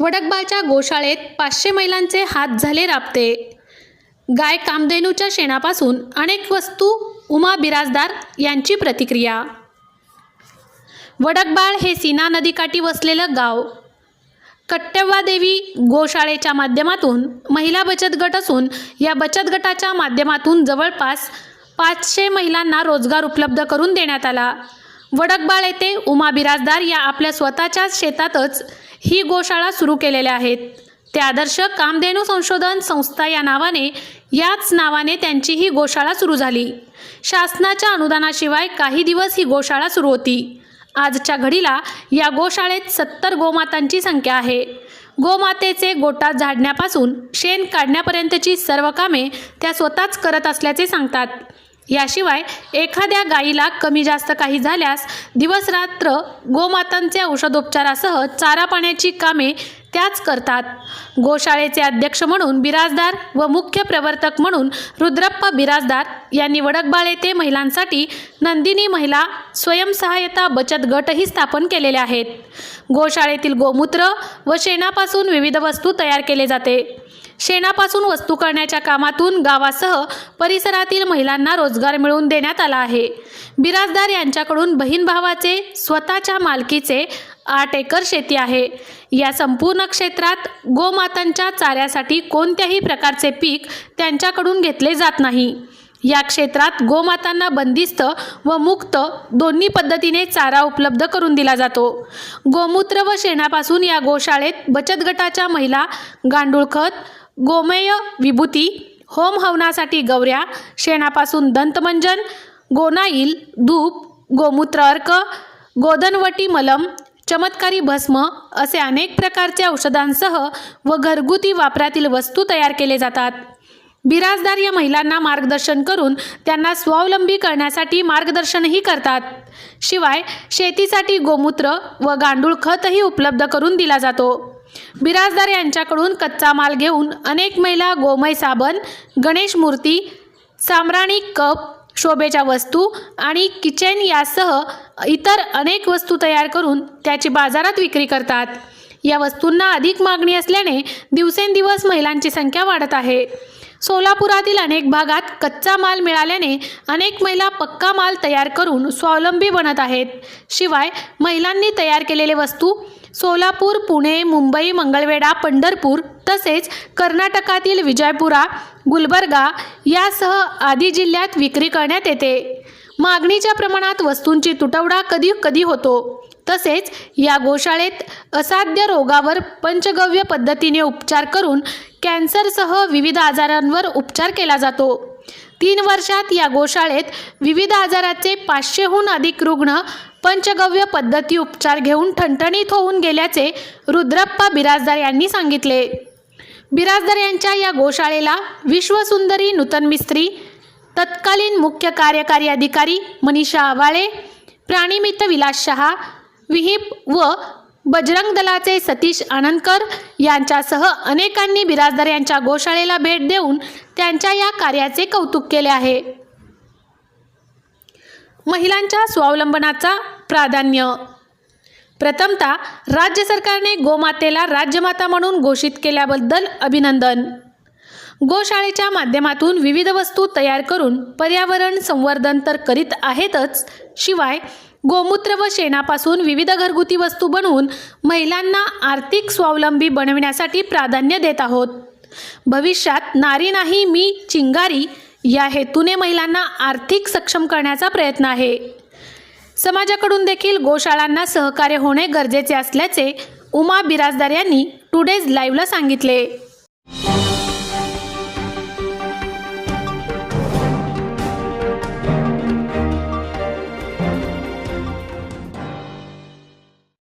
वडकबाळच्या गोशाळेत पाचशे महिलांचे हात झाले राबते. गाय कामधेनूच्या शेणापासून अनेक वस्तू उमा बिराजदार यांची प्रतिक्रिया. वडकबाळ हे सीना नदीकाठी वसलेलं गाव. कट्टव्वादेवी गोशाळेच्या माध्यमातून महिला बचत गट असून या बचत गटाच्या माध्यमातून जवळपास पाचशे महिलांना रोजगार उपलब्ध करून देण्यात आला. वडकबाळ येथे उमा बिराजदार या आपल्या स्वतःच्याच शेतातच ही गोशाळा सुरू केलेल्या आहेत. ते आदर्श कामधेनू संशोधन संस्था या नावाने याच नावाने त्यांची ही गोशाळा सुरू झाली. शासनाच्या अनुदानाशिवाय काही दिवस ही गोशाळा सुरू होती. आजच्या घडीला या गोशाळेत सत्तर गोमातांची संख्या आहे. गोमातेचे गोटा झाडण्यापासून शेण काढण्यापर्यंतची सर्व कामे त्या स्वतःच करत असल्याचे सांगतात. याशिवाय एखाद्या गायीला कमी जास्त काही झाल्यास दिवसरात्र गोमातांचे औषधोपचारासह चारा पाण्याची कामे त्याच करतात. गोशाळेचे अध्यक्ष म्हणून बिराजदार व मुख्य प्रवर्तक म्हणून रुद्रप्पा बिराजदार यांनी वडकबाळ येथे महिलांसाठी नंदिनी महिला स्वयंसहायता बचत गटही स्थापन केलेले आहेत. गोशाळेतील गोमूत्र व शेणापासून विविध वस्तू तयार केले जाते. शेणापासून वस्तू करण्याच्या कामातून गावासह परिसरातील महिलांना रोजगार मिळवून देण्यात आला आहे. बिराजदार यांच्याकडून बहीण भावाचे स्वतःच्या मालकीचे आठ एकर शेती आहे. या संपूर्ण क्षेत्रात गोमातांच्या चाऱ्यासाठी कोणत्याही प्रकारचे पीक त्यांच्याकडून घेतले जात नाही. या क्षेत्रात गोमातांना बंदिस्त व मुक्त दोन्ही पद्धतीने चारा उपलब्ध करून दिला जातो. गोमूत्र व शेणापासून या गोशाळेत बचत गटाच्या महिला गांडूळ खत गोमेय विभूती. होम हवनासाठी गौऱ्या. शेणापासून दंतमंजन. गोनाईल धूप. गोमूत्र अर्क. गोदनवटी मलम. चमत्कारी भस्म. असे अनेक प्रकारचे औषधांसह व घरगुती वापरातील वस्तू तयार केले जातात. बिराजदार या महिलांना मार्गदर्शन करून त्यांना स्वावलंबी करण्यासाठी मार्गदर्शनही करतात. शिवाय शेतीसाठी गोमूत्र व गांडूळ खतही उपलब्ध करून दिला जातो. बिराजदार यांच्याकडून कच्चा माल घेऊन अनेक महिला गोमय साबण गणेश मूर्ती सामराणी कप शोभेच्या वस्तू आणि किचन यासह इतर अनेक वस्तू तयार करून त्याची बाजारात विक्री करतात. या वस्तूंना अधिक मागणी असल्याने दिवसेंदिवस महिलांची संख्या वाढत आहे. सोलापुरातील अनेक भागात कच्चा माल मिळाल्याने अनेक महिला पक्का माल तयार करून स्वावलंबी बनत आहेत. शिवाय महिलांनी तयार केलेले वस्तू सोलापूर पुणे मुंबई मंगळवेढा पंढरपूर तसेच कर्नाटकातील विजयपुरा गुलबर्गा यासह आदी जिल्ह्यात विक्री करण्यात येते. मागणीच्या प्रमाणात वस्तूंची तुटवडा कधी कधी होतो. तसेच या गोशाळेत असाध्य रोगावर पंचगव्य पद्धतीने उपचार करून कॅन्सरसह विविध आजारांवर उपचार केला जातो. तीन वर्षात या गोशाळेत विविध आजाराचे पाचशेहून अधिक रुग्ण पंचगव्य पद्धती उपचार घेऊन ठणठणीत होऊन गेल्याचे रुद्रप्पा बिराजदार यांनी सांगितले. बिराजदार यांच्या या गोशाळेला विश्वसुंदरी नूतन मिस्त्री तत्कालीन मुख्य कार्यकारी अधिकारी मनीषा आवाळे प्राणीमित्र विलास शहा विहिप व बजरंग दलाचे सतीश आनंदकर यांच्यासह अनेकांनी बिराजदार यांच्या गोशाळेला भेट देऊन त्यांच्या या कार्याचे कौतुक केले आहे. महिलांच्या स्वावलंबनाचा प्राधान्य. प्रथमतः राज्य सरकारने गोमातेला राज्यमाता म्हणून घोषित केल्याबद्दल अभिनंदन. गोशाळेच्या माध्यमातून विविध वस्तू तयार करून पर्यावरण संवर्धन तर करीत आहेतच शिवाय गोमूत्र व शेणापासून विविध घरगुती वस्तू बनवून महिलांना आर्थिक स्वावलंबी बनविण्यासाठी प्राधान्य देत आहोत. भविष्यात नारी नाही मी चिंगारी या हेतूने महिलांना आर्थिक सक्षम करण्याचा प्रयत्न आहे. समाजाकडून देखील गोशाळांना सहकार्य होणे गरजेचे असल्याचे उमा बिराजदार यांनी टुडेज लाईव्हला सांगितले.